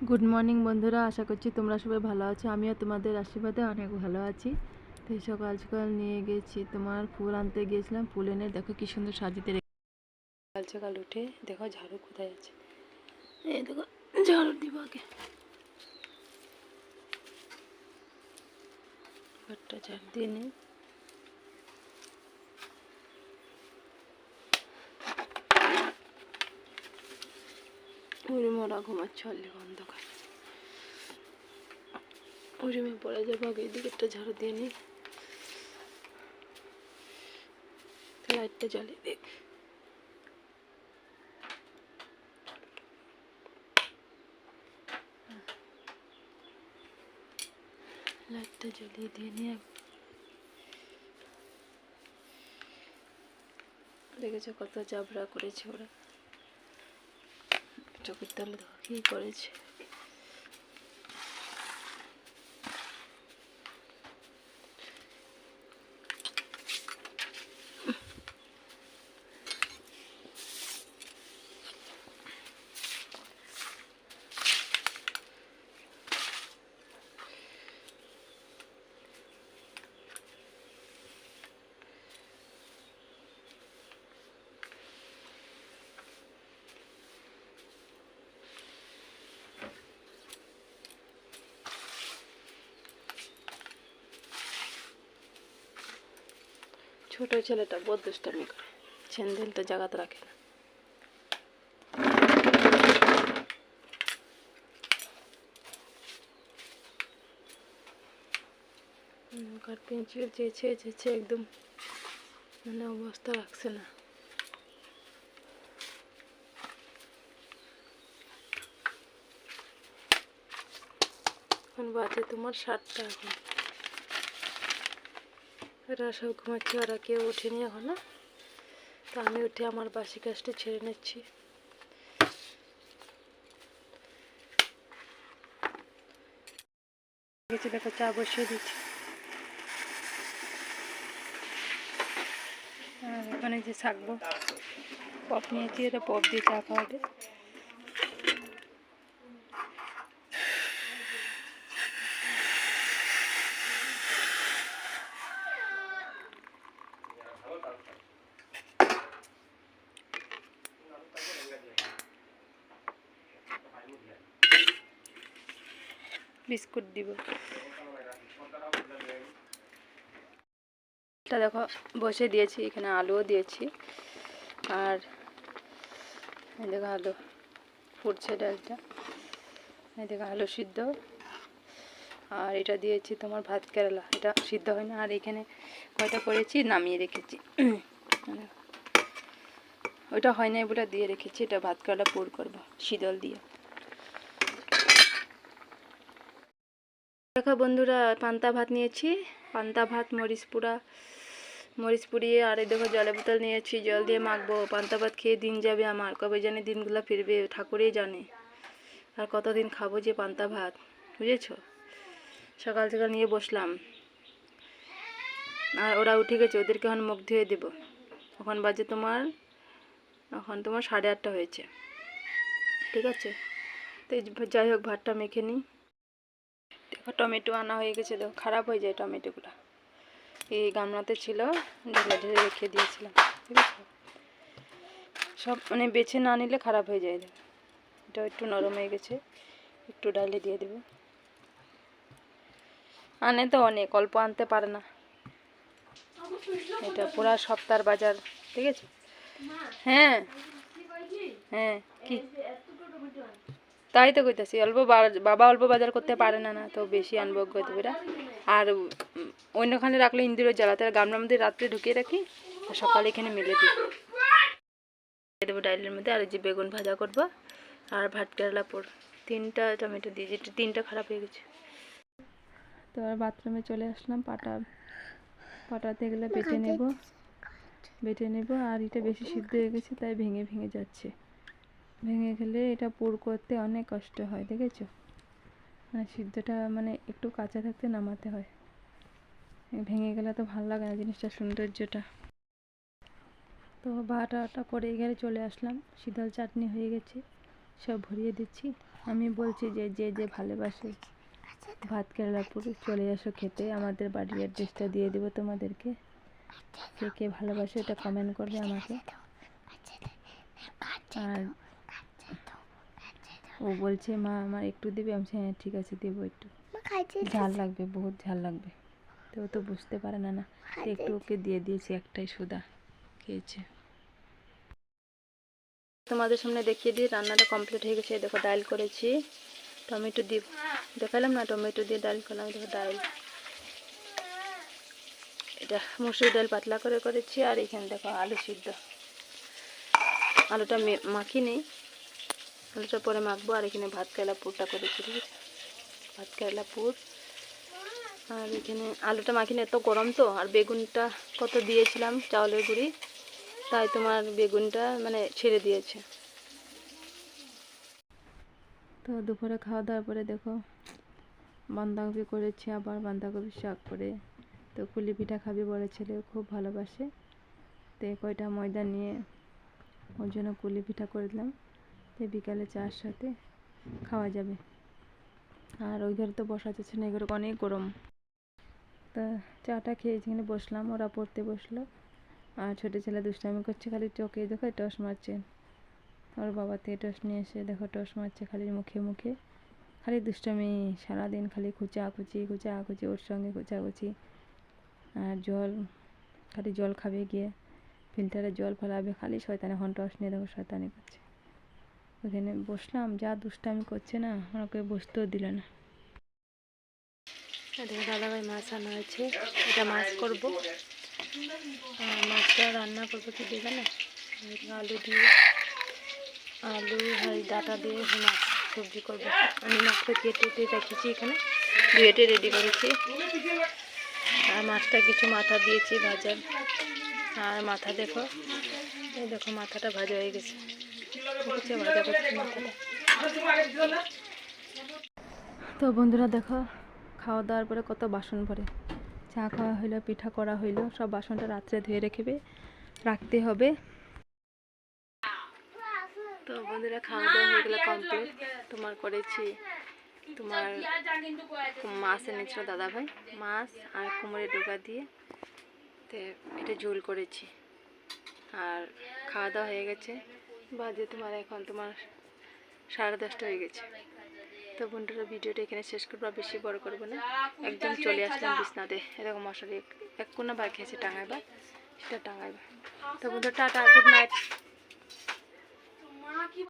Good morning বন্ধুরা। আশা করছি তোমরা সবাই ভালো আছো। আমিও তোমাদের আশীর্বাদে অনেক ভালো আছি। তো সকাল সকাল নিয়ে গেছি। তোমার ফুল আনতে গিয়েছিলাম। ফুল এনে দেখো কি সুন্দর সাজিতে সকাল সকাল উঠে দেখো ঝাড়ু কোথায় আছে। এই দেখো, ঝাড়ু দিব আগে। ঝাড় দিয়ে ওরা ঘুমাচ্ছে অল্লি অন্ধকার। উড়িমে পড়ে যাব, আগে এদিকে একটা ঝাড়ু দিয়ে নিই লাইটটা জ্বালিয়ে দেখ লাইটটা জ্বালিয়ে দিয়ে নিয়ে দেখেছ কত জাবরা করেছে ওরা। চোখের তলে কি করেছে। ছোট ছেলেটা বহুত দুষ্টামি করে স্যান্ডেলটা জাগাতে রাখে না। কার পেন্সিল চেয়েছে চেয়েছে একদম মানে অবস্থা রাখছে না। এখন বাজে তোমার সাতটা এখন। এরা সব ঘুমাচ্ছে ওরা কেউ ওঠেনি এখনও। তো আমি উঠে আমার বাসি কাজটা ছেড়ে নিচ্ছি। দেখো, চা বসিয়ে দিচ্ছি। এখানে যে থাকব পপ নিয়েছি, এটা পপ দিয়ে চা খাওয়াবে। বিস্কুট দিব। এটা দেখো বসে দিয়েছি, এখানে আলুও দিয়েছি। আর দেখো আলু, ফুটছে ডালটা। দেখো আলু সিদ্ধ। আর এটা দিয়েছি তোমার ভাত কেরালা। এটা সিদ্ধ হয় না। আর এখানে কয়টা করেছি? নামিয়ে রেখেছি। ওইটা হয় না বলে দিয়ে রেখেছি। এটা ভাত কেরালা পুর করব, শীতল দিয়ে। দেখো বন্ধুরা, পান্তা ভাত নিয়েছি। পান্তা ভাত, মরিচ পুরা মরিচ পুড়িয়ে আর এই দেখো জলের বোতল নিয়েছি। জল দিয়ে মাখবো। পান্তা ভাত খেয়ে দিন যাবে আমার। কবে জানি দিনগুলো ফিরবে, ঠাকুরেই জানে। আর কতদিন খাব যে পান্তা ভাত, বুঝেছ? সকাল সকাল নিয়ে বসলাম। আর ওরা উঠে গেছে, ওদেরকে এখন মুখ ধুয়ে দেবো। এখন বাজে তোমার, এখন তোমার সাড়ে আটটা হয়েছে। ঠিক আছে? তো যাই হোক, ভাতটা মেখে নিই। টমেটো আনা হয়ে গেছে তো খারাপ হয়ে যায় টমেটোগুলো। এই গামলাতে ছিল, ঢেলে ঢেলে রেখে দিয়েছিলাম ঠিক আছে সব মানে বেছে না নিলে খারাপ হয়ে যায়। এটা একটু নরম হয়ে গেছে, একটু ডালে দিয়ে দেবো। আনে তো অনেক, অল্প আনতে পারে না। এটা পুরা সপ্তাহ বাজার, ঠিক আছে? হ্যাঁ। হ্যাঁ কি? তাই তো কইতাছি, অল্প বাবা অল্প বাজার করতে পারে না না, তো বেশি আনব কইতে পারে আর অন্যখানে রাখলে ইন্দুরের জ্বালাতে আর মধ্যে রাত্রে ঢুকিয়ে রাখি, আর সকালে এখানে মেলে দিই। দেবো ডাইলের মধ্যে, আর যে বেগুন ভাজা করব, আর ভাত কেরালা পোর তিনটা টমেটো দিয়ে, যেটা তিনটা খারাপ হয়ে গেছে। তো আর বাথরুমে চলে আসলাম, পাটা পাটাতে গেলে বেটে নেব। বেটে নেব, আর এটা বেশি সিদ্ধ হয়ে গেছে, তাই ভেঙে ভেঙে যাচ্ছে। ভেঙে গেলে এটা পুর করতে অনেক কষ্ট হয়, দেখেছ? মানে সিদ্ধটা মানে একটু কাঁচা থাকতে নামাতে হয়। ভেঙে গেলে তো ভালো লাগে না জিনিসটা সৌন্দর্যটা। তো বাটাটা করে এখানে চলে আসলাম। শীতল চাটনি হয়ে গেছে, সব ভরিয়ে দিচ্ছি। আমি বলছি যে যে যে ভালোবাসে ভাত কেরালাপুর চলে এসো খেতে। আমাদের বাড়ির অ্যাড্রেসটা দিয়ে দেবো তোমাদেরকে। কে কে ভালোবাসে এটা কমেন্ট করবে আমাকে। আর ও বলছে মা আমার একটু দেবে? আমি বলছি, হ্যাঁ ঠিক আছে দেবো একটু। ঝাল লাগবে বহুত ঝাল লাগবে। তো ও তো বুঝতে পারে না না। একটু ওকে দিয়ে দিয়েছি একটাই সুদা খেয়েছে। তোমাদের সামনে দেখিয়ে দিই রান্নাটা কমপ্লিট হয়ে গেছে। দেখো ডাল করেছি। টমেটো দিয়ে দেখালাম না টমেটো দিয়ে ডাল করলাম। দেখো ডাল। এটা মুসুর ডাল পাতলা করে করেছি আর এখানে দেখো আলু সিদ্ধ। আলুটা মে- মাখিনি আলুটা পরে মাখবো, আর এখানে ভাত কেলা পুরটা করেছি ঠিক আছে? ভাত কেলা পুর। আর এখানে আলুটা মাখিনি, এত গরম তো, আর বেগুনটা কত দিয়েছিলাম, চাউলের গুঁড়ি, তাই তোমার বেগুনটা মানে ছেড়ে দিয়েছে। তো দুপুরে খাওয়া দাওয়ার পরে দেখো, বাঁধাকপি করেছি আবার বাঁধাকপি শাক করে। তো কুলি পিঠা খাবি বড় ছেলে খুব ভালোবাসে। তো কয়টা ময়দা নিয়ে ওর জন্য কুলি পিঠা করে দিলাম। তো বিকালে চার সাথে খাওয়া যাবে। আর ওই ঘরে তো বসা যাচ্ছে না, এগুলো অনেক গরম। তা চাটা খেয়ে এখানে বসলাম, ওরা পড়তে বসল। আর ছোটো ছেলে দুষ্টামি করছে, খালি চোখে দেখো টস মারছে। ওর বাবা থেকে টস নিয়ে এসে দেখো টস মারছে খালি মুখে মুখে। খালি দুষ্টামি সারাদিন খালি খুচাখুচি খুচাখুচি, ওর সঙ্গে খুচাখুচি। আর জল, খালি জল খাবে গিয়ে। ফিল্টারে জল ফেলাবে, খালি শয়তানি এখন টস নিয়ে দেখো, শয়তানি করছে। ওখানে বসলাম, যা দুষ্টামি করছে না ওকে বসতেও দিল না। দেখো দাদাভাই মাছ আনা হয়েছে, এটা মাছ করব। মাছটা রান্না করব কি দেবে না আলু দিয়ে, আলু এই ডাটা দিয়ে মাছ সবজি করব। আমি মাছটা কেটে কেটে রেখেছি এখানে, ধুয়েটে রেডি করেছি। আর মাছটা কিছু মাথা দিয়েছি ভাজার। আর মাথা দেখো, এই দেখো মাথাটা ভাজা হয়ে গেছে। তো বন্ধুরা দেখো, খাওয়া দাওয়ার পরে কত বাসন ভরে চা খাওয়া হইল, পিঠা করা হইল, সব বাসনটা রাত্রে ধুয়ে রেখেবে, রাখতে হবে। তো বন্ধুরা, খাওয়া দাওয়া হয়ে গেলে কমপ্লিট তোমার করেছি তোমার মাছ এনেছিল দাদা ভাই মাছ আর কুমড়ের ডোকা দিয়ে। তো এটা ঝোল করেছি। আর খাওয়া দাওয়া হয়ে গেছে। বাজে, তোমার এখন তোমার সাড়ে দশটা হয়ে গেছে। তো বন্ধুরা, ভিডিওটা এখানে শেষ করব বেশি বড় করব না। একদম চলে আসলাম বিছনাতে। এরকম মশারি এক কোনা বাকি আছে টাঙাইবা সেটা টাঙাইবা তো বন্ধু টাটা গুড নাইট